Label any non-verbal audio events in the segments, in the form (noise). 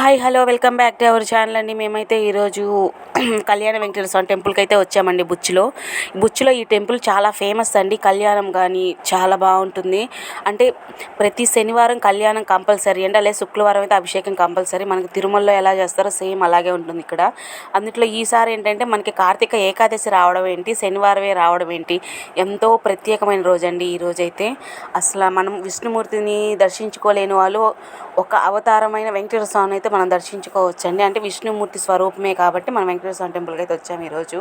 Hi hello welcome back to our channel అండి. మేమైతే ఈరోజు (clears throat) కళ్యాణ వెంకటేశ్వర స్వామి టెంపుల్కి అయితే వచ్చామండి బుచ్చిలో. బుచ్చిలో ఈ టెంపుల్ చాలా ఫేమస్ అండి. కళ్యాణం కానీ చాలా బాగుంటుంది. అంటే ప్రతి శనివారం కళ్యాణం కంపల్సరీ అండి. అలాగే శుక్రవారం అయితే అభిషేకం కంపల్సరీ. మనకి తిరుమలలో ఎలా చేస్తారో సేమ్ అలాగే ఉంటుంది ఇక్కడ. అందుట్లో ఈసారి ఏంటంటే మనకి కార్తీక ఏకాదశి రావడం ఏంటి శనివారమే రావడం ఏంటి ఎంతో ప్రత్యేకమైన రోజు అండి ఈ రోజైతే అసలు మనం విష్ణుమూర్తిని దర్శించుకోలేని వాళ్ళు ఒక అవతారమైన వెంకటేశ్వర స్వామిని అయితే మనం దర్శించుకోవచ్చండి. అంటే విష్ణుమూర్తి స్వరూపమే కాబట్టి మనం వెంకటేశ్వర స్వామి టెంపుల్కి అయితే వచ్చాము ఈరోజు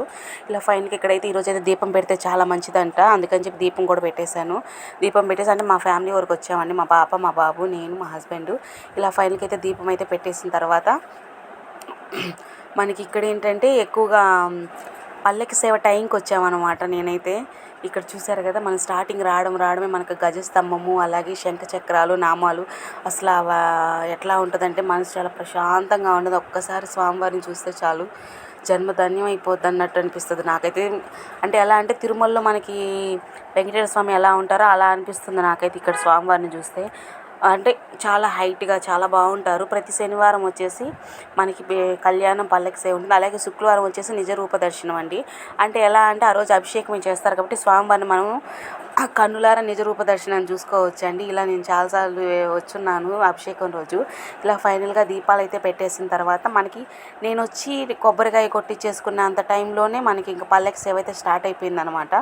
ఇలా ఫైన్కి ఇక్కడైతే ఈరోజు అయితే దీపం పెడితే చాలా మంచిదంట. అందుకని చెప్పి దీపం కూడా పెట్టేశాను. దీపం పెట్టేసి అంటే మా ఫ్యామిలీ వరకు వచ్చామండి. మా పాప మా బాబు నేను మా హస్బెండ్ ఇలా ఫైనల్కి అయితే దీపం అయితే పెట్టేసిన తర్వాత మనకి ఇక్కడ ఏంటంటే ఎక్కువగా పల్లెకి సేవ టైంకి వచ్చామన్నమాట నేనైతే. ఇక్కడ చూసారు కదా మనం స్టార్టింగ్ రావడం రావడమే మనకు గజస్తంభము అలాగే శంఖ చక్రాలు నామాలు. అసలు ఎట్లా ఉంటుందంటే మనసు చాలా ప్రశాంతంగా ఉండదు. ఒక్కసారి స్వామివారిని చూస్తే చాలు జన్మధన్యం అయిపోద్ది అన్నట్టు అనిపిస్తుంది నాకైతే. అంటే ఎలా అంటే తిరుమలలో మనకి వెంకటేశ్వర స్వామి ఎలా ఉంటారో అలా అనిపిస్తుంది నాకైతే ఇక్కడ స్వామివారిని చూస్తే. అంటే చాలా హైట్గా చాలా బాగుంటారు. ప్రతి శనివారం వచ్చేసి మనకి కళ్యాణం పల్లకి సేవ ఉంటుంది. అలాగే శుక్రవారం వచ్చేసి నిజరూప దర్శనం అండి. అంటే ఎలా అంటే ఆ రోజు అభిషేకం చేస్తారు కాబట్టి స్వామివారిని ఆ కన్నులారా నిజ రూప చూసుకోవచ్చు అండి ఇలా నేను చాలాసార్లు వచ్చున్నాను అభిషేకం రోజు. ఇలా ఫైనల్గా దీపాలు అయితే పెట్టేసిన తర్వాత మనకి నేను వచ్చి కొబ్బరికాయ కొట్టించేసుకున్న అంత టైంలోనే మనకి ఇంకా పల్లెకి సేవ అయితే స్టార్ట్ అయిపోయిందనమాట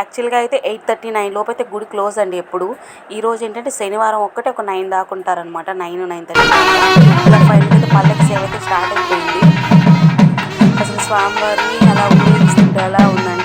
యాక్చువల్గా అయితే ఎయిట్ థర్టీ నైన్ లోపు అయితే గుడి క్లోజ్ అండి ఎప్పుడు. ఈరోజు ఏంటంటే శనివారం ఒక్కటే ఒక నైన్ దాకా ఉంటారనమాట నైన్ నైన్ థర్టీ. ఇలా ఫైనల్గా అయితే పల్లెకి సేవ అయితే స్టార్ట్ అయిపోయింది. అసలు స్వామివారిని అలా ఊరేగిస్తుంటే అలా ఉందండి?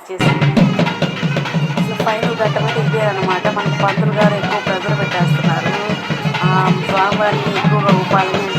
వచ్చేసి అసలు ఫైనల్ ఘట్టం అయితే ఇదే అనమాట పంతులు గారు ఎక్కువ ప్రజలు పెట్టేస్తున్నారు. స్వామివారిని ఎక్కువగా ఊపాలని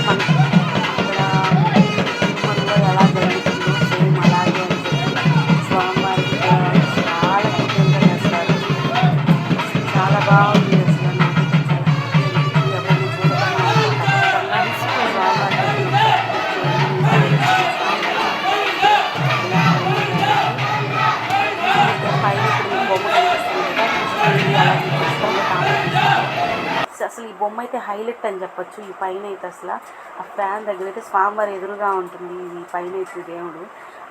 అసలు ఈ బొమ్మ అయితే హైలైట్ అని చెప్పొచ్చు. ఈ పైన అయితే అసలు ఆ ఫ్యాన్ దగ్గర అయితే స్వామివారి ఎదురుగా ఉంటుంది ఈ పైన అయితే దేవుడు.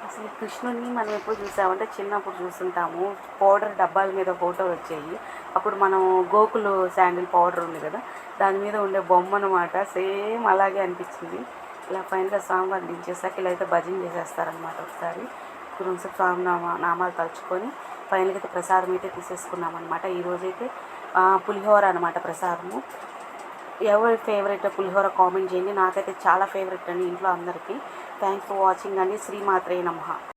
అసలు కృష్ణుని మనం ఎప్పుడు చూసామంటే చిన్నప్పుడు చూస్తుంటాము. పౌడర్ డబ్బాల మీద ఫోటోలు వచ్చాయి అప్పుడు మనం గోకులు శాండిల్ పౌడర్ ఉంది కదా దాని మీద ఉండే బొమ్మ అనమాట సేమ్ అలాగే అనిపించింది. ఇలా పైన స్వామివారిని దించేసాక ఇలా అయితే భజన చేసేస్తారనమాట ఒకసారి. గురించి స్వామి నామా నామాలు తలుచుకొని ఫైనల్గా అయితే ప్రసాదం అయితే తీసేసుకున్నాం అనమాట ఈరోజైతే పులిహోర అనమాట ప్రసాదము. ఎవరి ఫేవరెట్ పులిహోర కామెంట్ చేయండి. నాకైతే చాలా ఫేవరెట్ అండి ఇంట్లో అందరికీ. థ్యాంక్స్ ఫర్ వాచింగ్ అండి. శ్రీమాత్రే నమ.